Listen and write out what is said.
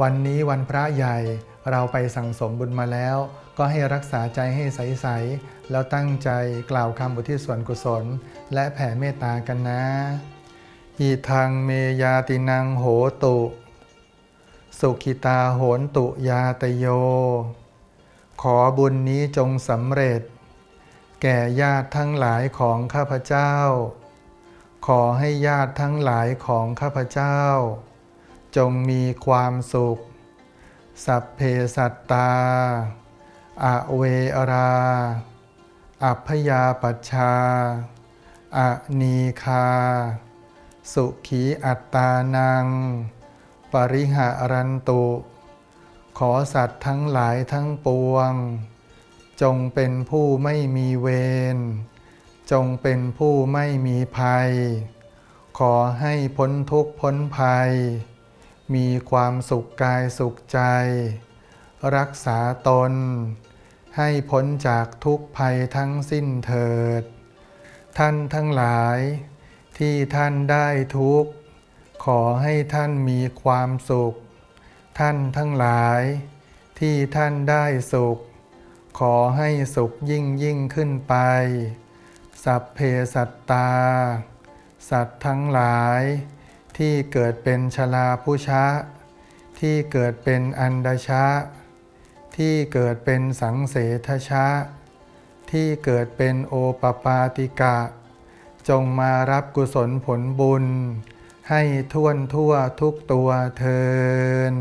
วันนี้วันพระใหญ่เราไปสั่งสมบุญมาแล้ว ก็ให้รักษาใจให้ใส ๆ แล้วตั้งใจกล่าวคำอุทิศส่วนกุศล และแผ่เมตตากันนะ อีทางเมยาตินังโหตุ สุขิตาโหนตุยาตโย ขอบุญนี้จงสำเร็จ แก่ญาติทั้งหลายของข้าพเจ้า ขอให้ญาติทั้งหลายของข้าพเจ้า จงมีความสุข สัพเพสัตตา อเวรา อัพยาปัชชา อนีคา สุขีอัตตานัง ปริหารันตุ ขอสัตว์ทั้งหลายทั้งปวง จงเป็นผู้ไม่มีเวร จงเป็นผู้ไม่มีภัย ขอให้พ้นทุกข์พ้นภัย มีความสุขกายสุขใจ รักษาตน ให้พ้นจากทุกภัยทั้งสิ้นเถิด ท่านทั้งหลาย ที่ท่านได้ทุกข์ ขอให้ท่านมีความสุข ท่านทั้งหลาย ที่ท่านได้สุข ขอให้สุขยิ่งยิ่งขึ้นไป สัพเพสัตตา สัตว์ทั้งหลาย ที่เกิดเป็นชลาผู้ช้า ที่เกิดเป็นอันดช้า ที่เกิดเป็นสังเสทช้า ที่เกิดเป็นโอปปาติกะ จงมารับกุศลผลบุญ ให้ท่วนทั่วทุกตัวเทิน